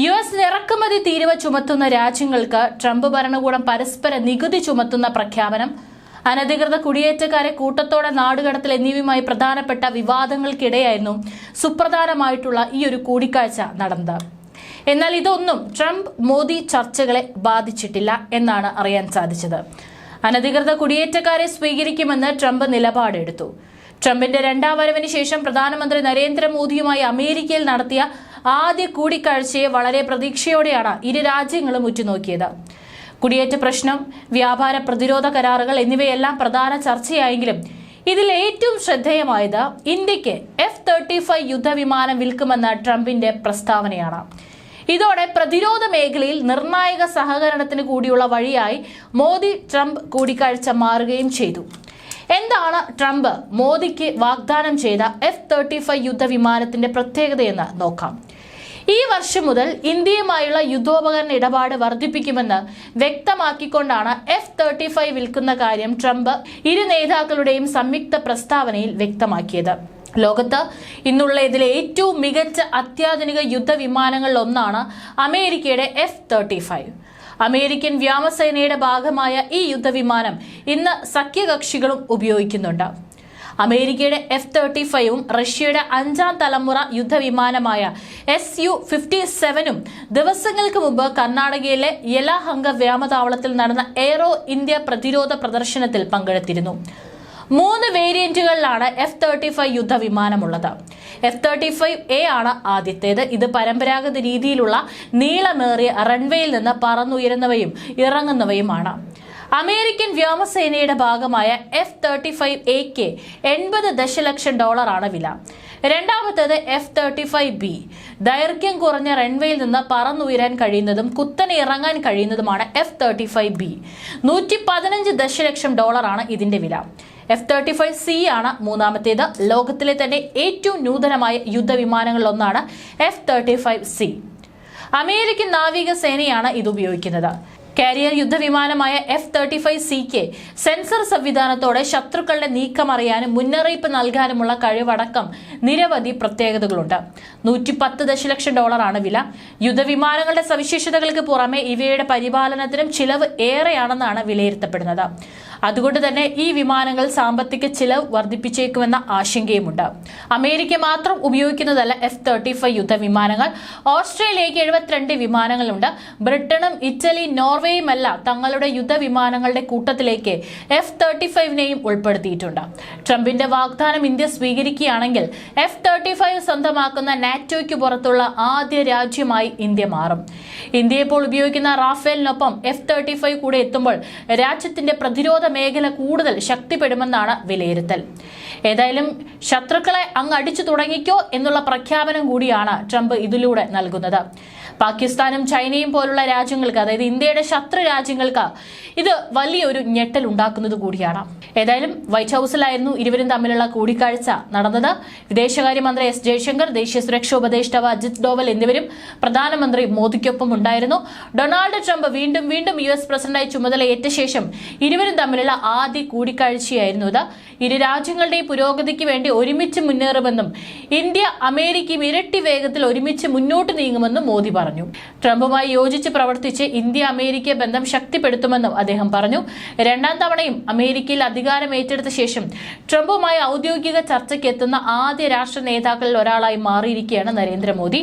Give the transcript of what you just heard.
U S ഇറക്കുമതി തീരുവ ചുമത്തുന്ന രാജ്യങ്ങൾക്ക് ട്രംപ് ഭരണകൂടം പരസ്പര നികുതി ചുമത്തുന്ന പ്രഖ്യാപനം അനധികൃത കുടിയേറ്റക്കാരെ കൂട്ടത്തോടെ നാടുകടത്തൽ എന്നിവയുമായി പ്രധാനപ്പെട്ട വിവാദങ്ങൾക്കിടെയായിരുന്നു സുപ്രധാനമായിട്ടുള്ള ഈ ഒരു കൂടിക്കാഴ്ച നടന്നത്. എന്നാൽ ഇതൊന്നും ട്രംപ് മോദി ചർച്ചകളെ ബാധിച്ചിട്ടില്ല എന്നാണ് അറിയാൻ സാധിച്ചത്. അനധികൃത കുടിയേറ്റക്കാരെ സ്വീകരിക്കുമെന്ന് ട്രംപ് നിലപാടെടുത്തു. ട്രംപിന്റെ രണ്ടാം വരവിന് ശേഷം പ്രധാനമന്ത്രി നരേന്ദ്രമോദിയുമായി അമേരിക്കയിൽ നടത്തിയ ആദ്യ കൂടിക്കാഴ്ചയെ വളരെ പ്രതീക്ഷയോടെയാണ് ഇരു രാജ്യങ്ങളും ഉറ്റുനോക്കിയത്. കുടിയേറ്റ പ്രശ്നം വ്യാപാര പ്രതിരോധ കരാറുകൾ എന്നിവയെല്ലാം പ്രധാന ചർച്ചയായെങ്കിലും ഇതിൽ ഏറ്റവും ശ്രദ്ധേയമായത് ഇന്ത്യയ്ക്ക് എഫ് തേർട്ടി ഫൈവ് യുദ്ധവിമാനം വിൽക്കുമെന്ന ട്രംപിന്റെ പ്രസ്താവനയാണ്. ഇതോടെ പ്രതിരോധ മേഖലയിൽ നിർണായക സഹകരണത്തിന് കൂടിയുള്ള വഴിയായി മോദി ട്രംപ് കൂടിക്കാഴ്ച മാറുകയും ചെയ്തു. എന്താണ് ട്രംപ് മോദിക്ക് വാഗ്ദാനം ചെയ്ത എഫ് തേർട്ടി ഫൈവ് യുദ്ധവിമാനത്തിന്റെ പ്രത്യേകതയെന്ന് നോക്കാം. ഈ വർഷം മുതൽ ഇന്ത്യയുമായുള്ള യുദ്ധോപകരണ ഇടപാട് വർദ്ധിപ്പിക്കുമെന്ന് വ്യക്തമാക്കിക്കൊണ്ടാണ് എഫ് തേർട്ടി ഫൈവ് വിൽക്കുന്ന കാര്യം ട്രംപ് ഇരു നേതാക്കളുടെയും സംയുക്ത പ്രസ്താവനയിൽ വ്യക്തമാക്കിയത്. ലോകത്ത് ഇന്നുള്ള ഇതിലെ ഏറ്റവും മികച്ച അത്യാധുനിക യുദ്ധവിമാനങ്ങളിൽ ഒന്നാണ് അമേരിക്കയുടെ എഫ് തേർട്ടി ഫൈവ് അമേരിക്കൻ വ്യോമസേനയുടെ ഭാഗമായ ഈ യുദ്ധവിമാനം ഇന്ന് സഖ്യകക്ഷികളും ഉപയോഗിക്കുന്നുണ്ട്. അമേരിക്കയുടെ എഫ് തേർട്ടി ഫൈവും റഷ്യയുടെ അഞ്ചാം തലമുറ യുദ്ധവിമാനമായ എസ് യു ഫിഫ്റ്റി സെവനും ദിവസങ്ങൾക്ക് മുമ്പ് കർണാടകയിലെ യലഹങ്ക വ്യോമതാവളത്തിൽ നടന്ന എയ്റോ ഇന്ത്യ പ്രതിരോധ പ്രദർശനത്തിൽ പങ്കെടുത്തിരുന്നു. മൂന്ന് വേരിയന്റുകളിലാണ് എഫ് തേർട്ടി ഫൈവ് യുദ്ധവിമാനമുള്ളത്. എഫ് തേർട്ടി ഫൈവ് എ ആണ് ആദ്യത്തേത്. ഇത് പരമ്പരാഗത രീതിയിലുള്ള നീളമേറിയ റൺവേയിൽ നിന്ന് പറന്നുയരുന്നവയും ഇറങ്ങുന്നവയുമാണ്. അമേരിക്കൻ വ്യോമസേനയുടെ ഭാഗമായ എഫ് തേർട്ടി ഫൈവ് എക്ക് എൺപത് ദശലക്ഷം ഡോളറാണ് വില. രണ്ടാമത്തേത് എഫ് തേർട്ടി ഫൈവ് ബി ദൈർഘ്യം കുറഞ്ഞ റൺവേയിൽ നിന്ന് പറന്നുയരാൻ കഴിയുന്നതും കുത്തനെ ഇറങ്ങാൻ കഴിയുന്നതുമാണ് എഫ് തേർട്ടി ഫൈവ് ബി നൂറ്റി പതിനഞ്ച് ദശലക്ഷം ഡോളറാണ് ഇതിന്റെ വില. എഫ് തേർട്ടി ഫൈവ് സി ആണ് മൂന്നാമത്തേത്. ലോകത്തിലെ തന്നെ ഏറ്റവും നൂതനമായ യുദ്ധവിമാനങ്ങളിലൊന്നാണ് F thirty five C American നാവികസേനയാണ് ഇത് ഉപയോഗിക്കുന്നത് carrier യുദ്ധവിമാനമായ F thirty five C K sensor സംവിധാനത്തോടെ ശത്രുക്കളുടെ നീക്കം അറിയാനും മുന്നറിയിപ്പ് നൽകാനുമുള്ള കഴിവടക്കം നിരവധി പ്രത്യേകതകളുണ്ട്. നൂറ്റി പത്ത് ദശലക്ഷം ഡോളറാണ് വില. യുദ്ധവിമാനങ്ങളുടെ സവിശേഷതകൾക്ക് പുറമെ ഇവയുടെ പരിപാലനത്തിനും ചിലവ് ഏറെയാണെന്നാണ് വിലയിരുത്തപ്പെടുന്നത്. അതുകൊണ്ട് തന്നെ ഈ വിമാനങ്ങൾ സാമ്പത്തിക ചിലവ് വർദ്ധിപ്പിച്ചേക്കുമെന്ന ആശങ്കയുമുണ്ട്. അമേരിക്ക മാത്രം ഉപയോഗിക്കുന്നതല്ല എഫ് തേർട്ടി ഫൈവ് യുദ്ധവിമാനങ്ങൾ. ഓസ്ട്രേലിയയ്ക്ക് എഴുപത്തിരണ്ട് വിമാനങ്ങളുണ്ട്. ബ്രിട്ടനും ഇറ്റലി നോർവേയുമല്ല തങ്ങളുടെ യുദ്ധ വിമാനങ്ങളുടെ കൂട്ടത്തിലേക്ക് എഫ് തേർട്ടി ഫൈവിനെയും ഉൾപ്പെടുത്തിയിട്ടുണ്ട്. ട്രംപിന്റെ വാഗ്ദാനം ഇന്ത്യ സ്വീകരിക്കുകയാണെങ്കിൽ എഫ് തേർട്ടി ഫൈവ് സ്വന്തമാക്കുന്ന നാറ്റോയ്ക്ക് പുറത്തുള്ള ആദ്യ രാജ്യമായി ഇന്ത്യ മാറും. ഇന്ത്യ ഇപ്പോൾ ഉപയോഗിക്കുന്ന റാഫേലിനൊപ്പം എഫ് തേർട്ടി ഫൈവ് കൂടെ എത്തുമ്പോൾ രാജ്യത്തിന്റെ പ്രതിരോധ മേഖല കൂടുതൽ ശക്തിപ്പെടുമെന്നാണ് വിലയിരുത്തൽ. ഏതായാലും ശത്രുക്കളെ അങ്ങ് അടിച്ചു തുടങ്ങിക്കോ എന്നുള്ള പ്രഖ്യാപനം കൂടിയാണ് ട്രംപ് ഇതിലൂടെ നൽകുന്നത്. പാകിസ്ഥാനും ചൈനയും പോലുള്ള രാജ്യങ്ങൾക്ക് അതായത് ഇന്ത്യയുടെ ശത്രു രാജ്യങ്ങൾക്ക് ഇത് വലിയൊരു ഞെട്ടൽ ഉണ്ടാക്കുന്നത് കൂടിയാണ്. ഏതായാലും വൈറ്റ് ഹൌസിലായിരുന്നു ഇരുവരും തമ്മിലുള്ള കൂടിക്കാഴ്ച നടന്നത്. വിദേശകാര്യമന്ത്രി എസ് ജയശങ്കർ ദേശീയ സുരക്ഷാ ഉപദേഷ്ടാവ് അജിത് ഡോവൽ എന്നിവരും പ്രധാനമന്ത്രി മോദിക്കൊപ്പം ഉണ്ടായിരുന്നു. ഡൊണാൾഡ് ട്രംപ് വീണ്ടും വീണ്ടും യു എസ് പ്രസിഡന്റായി ചുമതലയേറ്റ ശേഷം ഇരുവരും തമ്മിലുള്ള ആദ്യ കൂടിക്കാഴ്ചയായിരുന്നു ഇത്. ഇരു രാജ്യങ്ങളുടെയും പുരോഗതിക്ക് വേണ്ടി ഒരുമിച്ച് മുന്നേറുമെന്നും ഇന്ത്യ അമേരിക്കയും ഇരട്ടി വേഗത്തിൽ ഒരുമിച്ച് മുന്നോട്ട് നീങ്ങുമെന്നും മോദി പറഞ്ഞു. ട്രംപുമായി യോജിച്ച് പ്രവർത്തിച്ച് ഇന്ത്യ അമേരിക്ക ബന്ധം ശക്തിപ്പെടുത്തുമെന്നും അദ്ദേഹം പറഞ്ഞു. രണ്ടാം തവണയും അമേരിക്കയിൽ അധികാരം ഏറ്റെടുത്ത ശേഷം ട്രംപുമായി ഔദ്യോഗിക ചർച്ചയ്ക്ക് എത്തുന്ന ആദ്യ രാഷ്ട്ര നേതാക്കളിൽ ഒരാളായി മാറിയിരിക്കുകയാണ് നരേന്ദ്രമോദി.